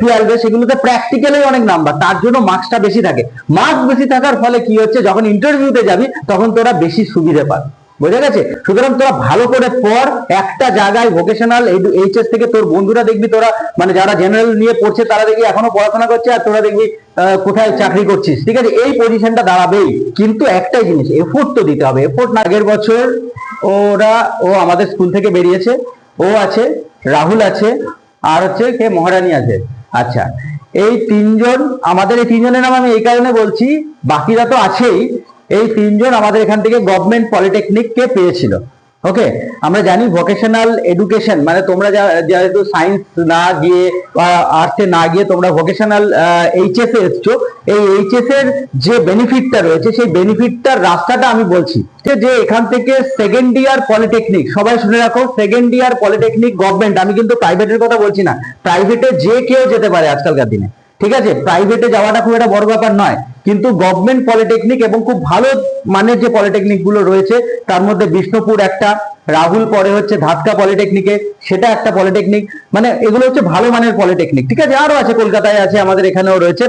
টুয়েলভে সেগুলোতে প্র্যাকটিক্যালি অনেক নাম্বার তার জন্য মার্কসটা বেশি থাকে। মার্কস বেশি থাকার ফলে কি হচ্ছে? যখন ইন্টারভিউতে যাবি, তখন তোরা বেশি সুবিধে পাবি। বোঝা গেছে? সুতরাং তোরা ভালো করে পড়, একটা জায়গায় ভোকেশনাল এইচএস থেকে তোর বন্ধুরা দেখবি, তোরা মানে যারা জেনারেল নিয়ে পড়ছে, তারা দেখবি এখনও পড়াশোনা করছে, আর তোরা দেখবি কোথায় চাকরি করছিস। ঠিক আছে? এই পজিশনটা দাঁড়াবেই। কিন্তু একটাই জিনিস এফোর্ট তো দিতে হবে। এফোর্ট না, আগের বছর ওরা, ও আমাদের স্কুল থেকে বেরিয়েছে। ও আছে, রাহুল আছে আর হচ্ছে কে মহারানী আছে। আচ্ছা এই তিনজন, আমাদের এই তিনজনের নাম আমি এই কারণে বলছি, বাকিরা তো আছেই। এই তিনজন আমাদের এখান থেকে গভর্নমেন্ট পলিটেকনিক কে পেয়েছিল। ওকে আমরা জানি ভোকেশনাল এডুকেশন মানে তোমরা যেহেতু সায়েন্স না গিয়ে বা আর্টসে না গিয়ে তোমরা ভোকেশনাল এইচএস এ এসছো, এই এইচএস এর যে বেনিফিটটা রয়েছে, সেই বেনিফিটটার রাস্তাটা আমি বলছি। যে যে এখান থেকে সেকেন্ড ইয়ার পলিটেকনিক সবাই শুনে রাখো সেকেন্ড ইয়ার পলিটেকনিক গভর্নমেন্ট আমি কিন্তু প্রাইভেটের কথা বলছি না প্রাইভেটে যে কেউ যেতে পারে আজকালকার দিনে। ঠিক আছে প্রাইভেটে যাওয়াটা খুব একটা বড় ব্যাপার নয়। কিন্তু গভর্নমেন্ট পলিটেকনিক এবং খুব ভালো মানের যে পলিটেকনিকগুলো রয়েছে, তার মধ্যে বিষ্ণুপুর একটা, রাহুল পরে হচ্ছে ধাতকা পলিটেকনিকে সেটা একটা পলিটেকনিক মানে এগুলো হচ্ছে ভালো মানের পলিটেকনিক ঠিক আছে? আরও আছে, কলকাতায় আছে, আমাদের এখানেও রয়েছে।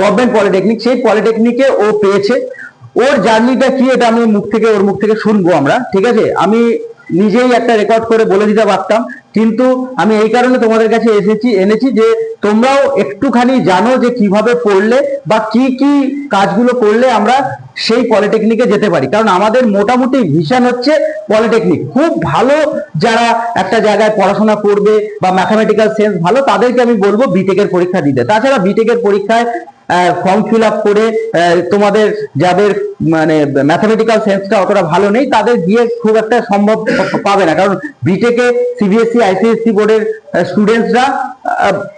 গভর্নমেন্ট পলিটেকনিক সেই পলিটেকনিকে ও পেয়েছে। ওর জার্নিটা কি, এটা আমি মুখ থেকে, ওর মুখ থেকে শুনব আমরা, ঠিক আছে? আমি নিজেই একটা রেকর্ড করে বলে দিতে পারতাম। কিন্তু আমি এই কারণে তোমাদের কাছে এসেছি, এনেছি যে তোমরাও একটুখানি জানো যে কীভাবে পড়লে বা কি কি কাজগুলো করলে আমরা সেই পলিটেকনিকে যেতে পারি। কারণ আমাদের মোটামুটি ভিশন হচ্ছে পলিটেকনিক। খুব ভালো যারা একটা জায়গায় পড়াশোনা করবে বা ম্যাথামেটিক্যাল সেন্স ভালো, তাদেরকে আমি বলব বিটেকের পরীক্ষা দিতে। তাছাড়া বিটেকের পরিক্ষায় ফর্ম ফিল আপ করে তোমাদের যাদের মানে ম্যাথামেটিক্যাল সেন্সটা অতটা ভালো নেই, তাদের গিয়ে খুব একটা সম্ভব পাবে না। কারণ বিটেকে সিবিএসসি আইসিএসসি বোর্ডের স্টুডেন্টসরা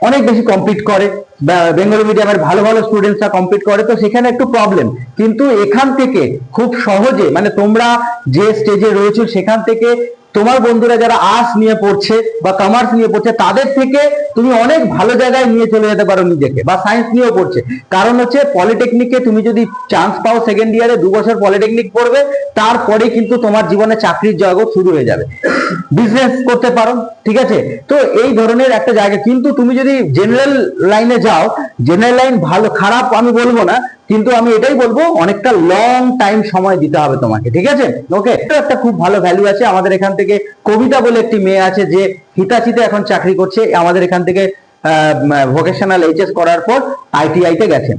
অনেক বেশি কম্পিট করে। বেঙ্গলি মিডিয়ামের ভালো ভালো স্টুডেন্টসরা কম্পিট করে, তো সেখানে একটু প্রবলেম কিন্তু এখান থেকে খুব সহজে মানে তোমরা যে স্টেজে রয়েছো, সেখান থেকে তোমার বন্ধুরা যারা আর্টস নিয়ে পড়ছে বা কমার্স নিয়ে পড়ছে, তাদের থেকে তুমি অনেক ভালো জায়গায় নিয়ে চলে যেতে পারো নিজেকে বা সায়েন্স নিয়েও পড়ছে। কারণ হচ্ছে পলিটেকনিকে তুমি যদি চান্স পাও সেকেন্ড ইয়ারে দু বছর পলিটেকনিক পড়বে, তারপরে কিন্তু তোমার জীবনে চাকরির জগৎ শুরু হয়ে যাবে। বিজনেস করতে পারো, ঠিক আছে? তো এই ধরনের একটা জায়গা। কিন্তু তুমি যদি জেনারেল লাইনে যাও জেনারেল লাইন ভালো, খারাপ আমি বলব না কিন্তু আমি এটাই বলব, অনেকটা লং টাইম সময় দিতে হবে তোমাকে, ঠিক আছে? ওকে এটা একটা খুব ভালো ভ্যালু আছে। আমাদের এখান থেকে কবিতা বলে একটি মেয়ে আছে যে হিতাচিতে এখন চাকরি করছে। আমাদের এখান থেকে ভোকেশনাল এইচএস করার পর আইটিআই তে গেছে।